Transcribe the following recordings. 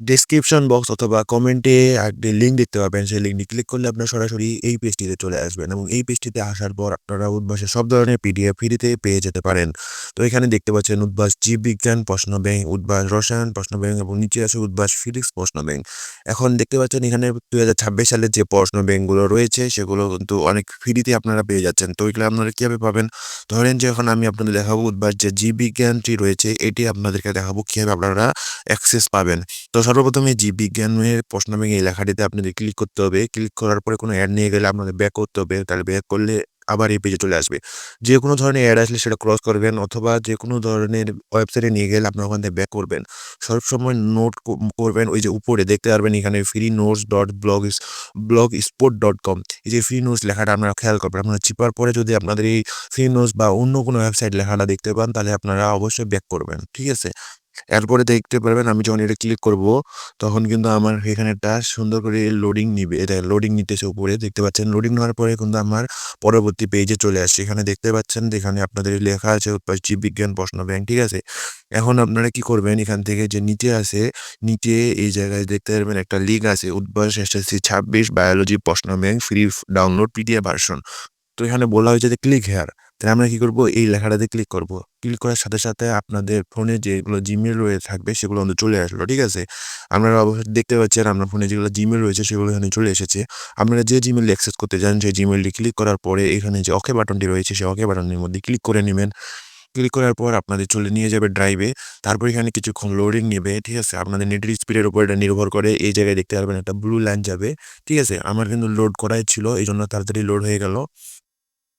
Description box অথবা কমেন্টে একটি লিঙ্ক দেখতে পাবেন। সেই লিঙ্কটি ক্লিক করলে আপনারা সরাসরি এই পেজটিতে চলে আসবেন এবং এই পেজটিতে আসার পর আপনারা উদ্ভাসের সব ধরনের পিডিএফ ফ্রিতে পেয়ে যেতে পারেন। তো এখানে দেখতে পাচ্ছেন উদ্ভাস জীববিজ্ঞান প্রশ্ন ব্যাংক, উদ্ভাস রসায়ন প্রশ্ন ব্যাংক এবং নিচে আছে উদ্ভাস ফিজিক্স প্রশ্ন ব্যাংক। এখন দেখতে পাচ্ছেন এখানে ২০২৬ সালের যে প্রশ্ন ব্যাংকগুলো রয়েছে সেগুলো কিন্তু অনেক ফ্রিতে আপনারা পেয়ে যাচ্ছেন। তো এগুলো আপনারা কীভাবে পাবেন? ধরেন যে এখন আমি আপনাদের দেখাবো উদ্ভাস যে জীববিজ্ঞানটি রয়েছে এটি আপনাদেরকে দেখাবো কীভাবে আপনারা অ্যাক্সেস পাবেন। তো সর্বপ্রথমে জীববিজ্ঞানের প্রশ্ন ব্যাংক এই লেখাটিতে আপনাদের ক্লিক করতে হবে। ক্লিক করার পরে কোনো অ্যাড নিয়ে গেলে আপনাদের ব্যাক করতে হবে। তাহলে ব্যাক করলে আবার এই পেজে চলে আসবে। যে কোনো ধরনের অ্যাড আসলে সেটা ক্রস করবেন অথবা যে কোনো ধরনের ওয়েবসাইটে নিয়ে গেলে আপনারা ওখান থেকে ব্যাক করবেন। সবসময় নোট করবেন ওই যে উপরে দেখতে পারবেন এখানে free notes dot blog blog sport dot com এই যে ফ্রি নোটস লেখাটা আপনারা খেয়াল করবেন। আপনারা চিপার পরে যদি আপনাদের এই ফ্রি নোটস বা অন্য কোনো ওয়েবসাইট লেখাটা দেখতে পান তাহলে আপনারা অবশ্যই ব্যাক করবেন। ঠিক আছে? এরপরে দেখতে পারবেন আমি যখন এটা ক্লিক করব, তখন কিন্তু আমার এখানে একটা সুন্দর করে লোডিং নিবে। এটা লোডিং নিতেছে উপরে, দেখতে পাচ্ছেন। লোডিং নেওয়ার পরে কিন্তু আমার পরবর্তী পেজে চলে আসছে। এখানে দেখতে পাচ্ছেন যেখানে আপনাদের লেখা আছে জীব বিজ্ঞান প্রশ্ন ব্যাংক। ঠিক আছে? এখন আপনারা কি করবেন এখান থেকে যে নিচে আছে, নিচে এই জায়গায় দেখতে পারবেন একটা লিঙ্ক আছে উদ্ভাস এসএসসি ২৬ বায়োলজি প্রশ্ন bank free download PDF version. তো এখানে বলা হয়েছে যে ক্লিক হেয়ার। তাহলে আমরা কি করব এই লেখাটাতে ক্লিক করব। ক্লিক করার সাথে, সাথে আপনাদের ফোনে যেগুলো জিমেল রয়ে থাকবে সেগুলো কিন্তু চলে আসলো। ঠিক আছে? আপনারা অবশ্যই দেখতে পাচ্ছেন আপনার ফোনে যেগুলো জিমেল রয়েছে সেগুলো এখানে চলে এসেছে। আপনারা যে Gmail অ্যাক্সেস করতে চান সেই জিমেলটি ক্লিক করার পরে এখানে যে অকে বাটনটি রয়েছে সেই অকে বাটনের মধ্যে ক্লিক করে নেবেন ক্লিক করার পর আপনাদের চলে নিয়ে যাবে ড্রাইভে। তারপর এখানে কিছুক্ষণ লোডিং নেবে ঠিক আছে? আপনাদের নেটের স্পিডের উপর এটা নির্ভর করে। এই জায়গায় দেখতে পারবেন একটা ব্লু লাইন যাবে। ঠিক আছে? আমার কিন্তু লোড করাই ছিল। এই জন্য তাড়াতাড়ি লোড হয়ে গেল।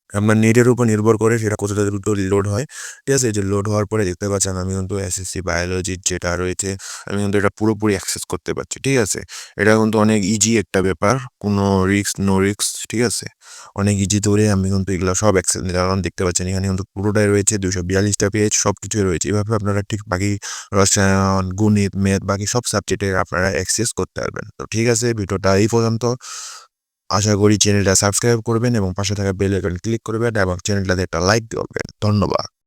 আপনার নেটের উপর নির্ভর করে সেটা কতটা দ্রুত লোড হয়। ঠিক আছে? যে লোড হওয়ার পরে দেখতে পাচ্ছেন আমি কিন্তু এসএসসি বায়োলজির যেটা রয়েছে আমি কিন্তু এটা পুরোপুরি অ্যাক্সেস করতে পারছি। ঠিক আছে? এটা কিন্তু অনেক ইজি একটা ব্যাপার। কোনো রিস্ক নো রিস্ক। ঠিক আছে? অনেক ইজি ধরে আমি কিন্তু এগুলো সব অ্যাক্সেস নিলাম। দেখতে পাচ্ছেন এখানে কিন্তু পুরোটাই রয়েছে ২৪২ টা পেজ সব কিছুই রয়েছে। এভাবে আপনারা ঠিক বাকি রসায়ন, গণিত, ম্যাথ বাকি সব সাবজেক্টের আপনারা অ্যাক্সেস করতে পারবেন। তো ঠিক আছে ভিডিওটা এই পর্যন্ত। আশা করি চ্যানেলটা সাবস্ক্রাইব করবেন এবং পাশে থাকা বেল আইকন ক্লিক করবেন এবং চ্যানেলটাতে একটা লাইক করবেন। ধন্যবাদ।